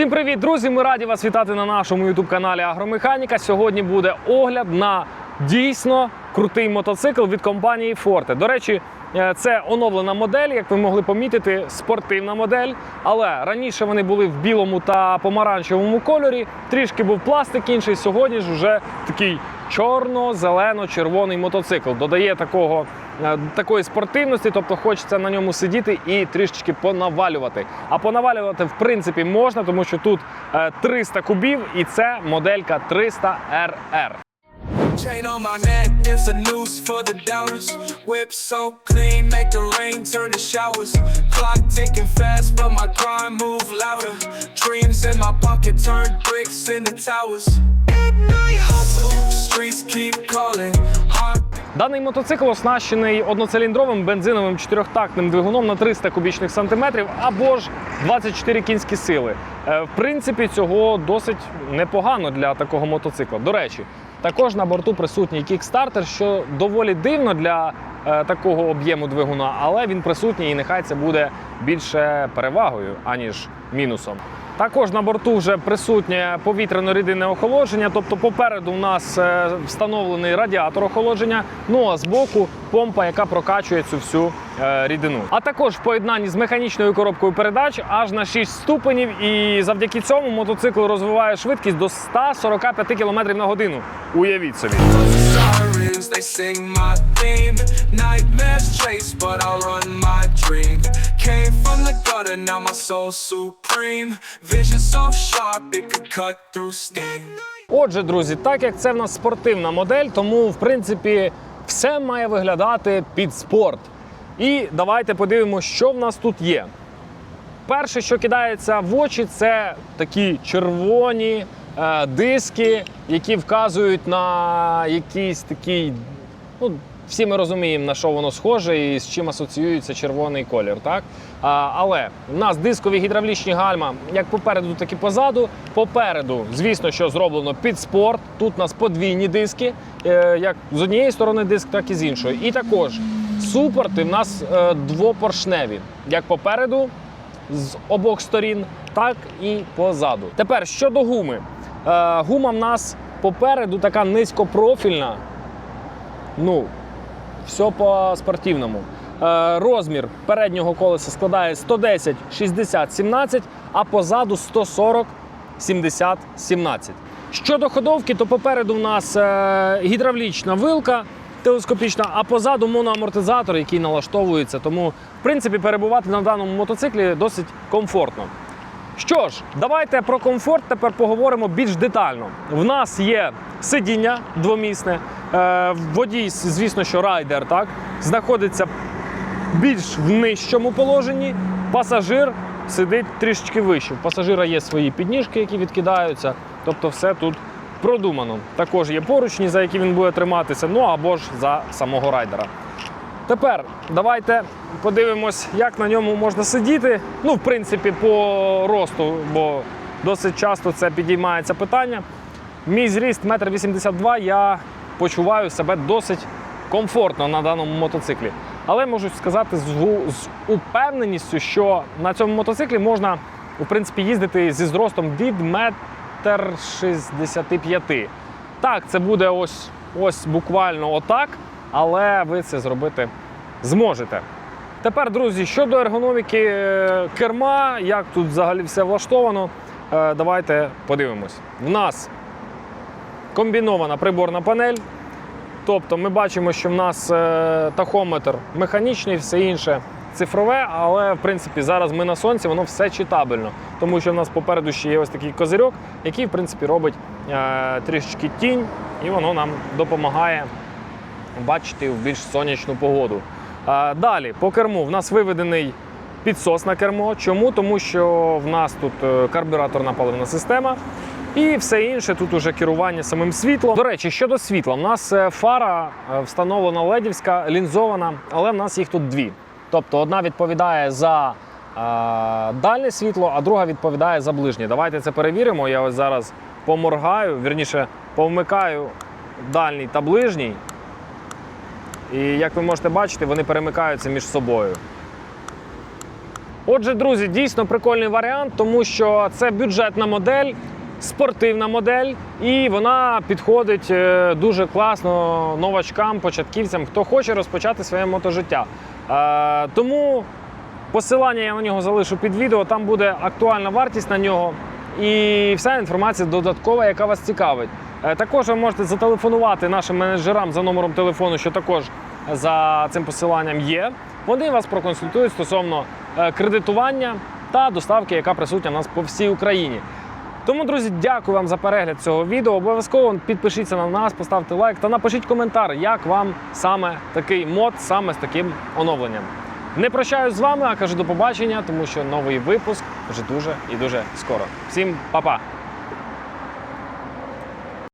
Всім привіт, друзі! Ми раді вас вітати на нашому youtube каналі Агромеханіка. Сьогодні буде огляд на дійсно крутий мотоцикл від компанії Forte. До речі, е, це оновлена модель, як ви могли помітити, спортивна модель. Але раніше вони були в білому та помаранчевому кольорі. Трішки був пластик інший. Сьогодні ж вже такий чорно-зелено-червоний мотоцикл. Додає такого. е, Такої спортивності, тобто хочеться на ньому сидіти і трішечки понавалювати. А понавалювати в принципі можна, тому що тут е, 300 кубів, і це моделька 300 RR. Chain on my neck, it's a noose for the doubters. Whip so clean, make the rain turn to showers. Clock ticking fast, but my grind move louder. Dreams in my pocket turn bricks into towers. Hustle, Даний мотоцикл оснащений одноциліндровим бензиновим чотирьохтактним двигуном на 300 кубічних сантиметрів або ж 24 кінські сили. Е, В принципі, цього досить непогано для такого мотоцикла. До речі, також на борту присутній кікстартер, що доволі дивно для е, такого об'єму двигуна, але він присутній і нехай це буде більше перевагою, аніж мінусом. Також на борту вже присутнє повітряно-рідинне охолодження, тобто попереду у нас е, встановлений радіатор охолодження, ну а збоку помпа, яка прокачує цю всю е, рідину. А також в поєднанні з механічною коробкою передач аж на 6 ступенів, і завдяки цьому мотоцикл розвиває швидкість до 145 км на годину. Уявіть собі. Gutter, now my soul supreme. Vision so sharp, it could cut through steam. Отже, друзі, так як це в нас спортивна модель, тому в принципі все має виглядати під спорт. І давайте подивимося, що в нас тут є. Перше, що кидається в очі, це такі червоні е, диски, які вказують на якийсь такий. Ну, всі ми розуміємо, на що воно схоже і з чим асоціюється червоний колір. Так? А, але в нас дискові гідравлічні гальма як попереду, так і позаду. Попереду, звісно, що зроблено під спорт. Тут у нас подвійні диски, е, як з однієї сторони диск, так і з іншої. І також супорти в нас е, двопоршневі, як попереду, з обох сторін, так і позаду. Тепер щодо гуми. Е, гума в нас попереду така низькопрофільна. Ну, все по спортивному. Е, розмір переднього колеса складає 110 60 17, а позаду 140 70 17. Щодо ходовки, то попереду в нас е, гідравлічна вилка телескопічна, а позаду моноамортизатор, який налаштовується. Тому, в принципі, перебувати на даному мотоциклі досить комфортно. Що ж, давайте про комфорт тепер поговоримо більш детально. В нас є сидіння двомісне. Е, водій, звісно, що райдер, так, знаходиться більш в нижчому положенні. Пасажир сидить трішечки вище. У пасажира є свої підніжки, які відкидаються. Тобто, все тут продумано. Також є поручні, за які він буде триматися, ну або ж за самого райдера. Тепер давайте подивимось, як на ньому можна сидіти. Ну, в принципі, по росту, бо досить часто це підіймається питання. Мій зріст 1,82 м, я почуваю себе досить комфортно на даному мотоциклі. Але можу сказати з, упевненістю, що на цьому мотоциклі можна в принципі, їздити зі зростом від 1,65 м. Так, це буде ось, ось буквально отак, але ви це зробити зможете. Тепер, друзі, щодо ергономіки е, керма, як тут взагалі все влаштовано, е, давайте подивимось. В нас комбінована приборна панель. Тобто ми бачимо, що в нас е, тахометр механічний, все інше цифрове, але в принципі зараз ми на сонці, воно все читабельно, тому що в нас попереду ще є ось такий козирьок, який в принципі робить е, трішечки тінь, і воно нам допомагає бачити в більш сонячну погоду. Е, далі по керму в нас виведений підсос на кермо. Чому? Тому що в нас тут карбюраторна паливна система. І все інше тут уже керування самим світлом. До речі, щодо світла, в нас е, фара е, встановлена ледівська, лінзована, але в нас їх тут дві. Тобто одна відповідає за е, дальнє світло, а друга відповідає за ближнє. Давайте це перевіримо. Я ось зараз поморгаю, вірніше, повмикаю дальній та ближній. І як ви можете бачити, вони перемикаються між собою. Отже, друзі, дійсно прикольний варіант, тому що це бюджетна модель, спортивна модель, і вона підходить е, дуже класно новачкам, початківцям, хто хоче розпочати своє мотожиття. Е, Тому посилання я на нього залишу під відео. Там буде актуальна вартість на нього і вся інформація додаткова, яка вас цікавить. Е, Також ви можете зателефонувати нашим менеджерам за номером телефону, що також за цим посиланням є. Вони вас проконсультують стосовно кредитування та доставки, яка присутня в нас по всій Україні. Тому, друзі, дякую вам за перегляд цього відео. Обов'язково підпишіться на нас, поставте лайк та напишіть коментар, як вам саме такий мод, саме з таким оновленням. Не прощаюсь з вами, а кажу до побачення, тому що новий випуск вже дуже і дуже скоро. Всім па-па!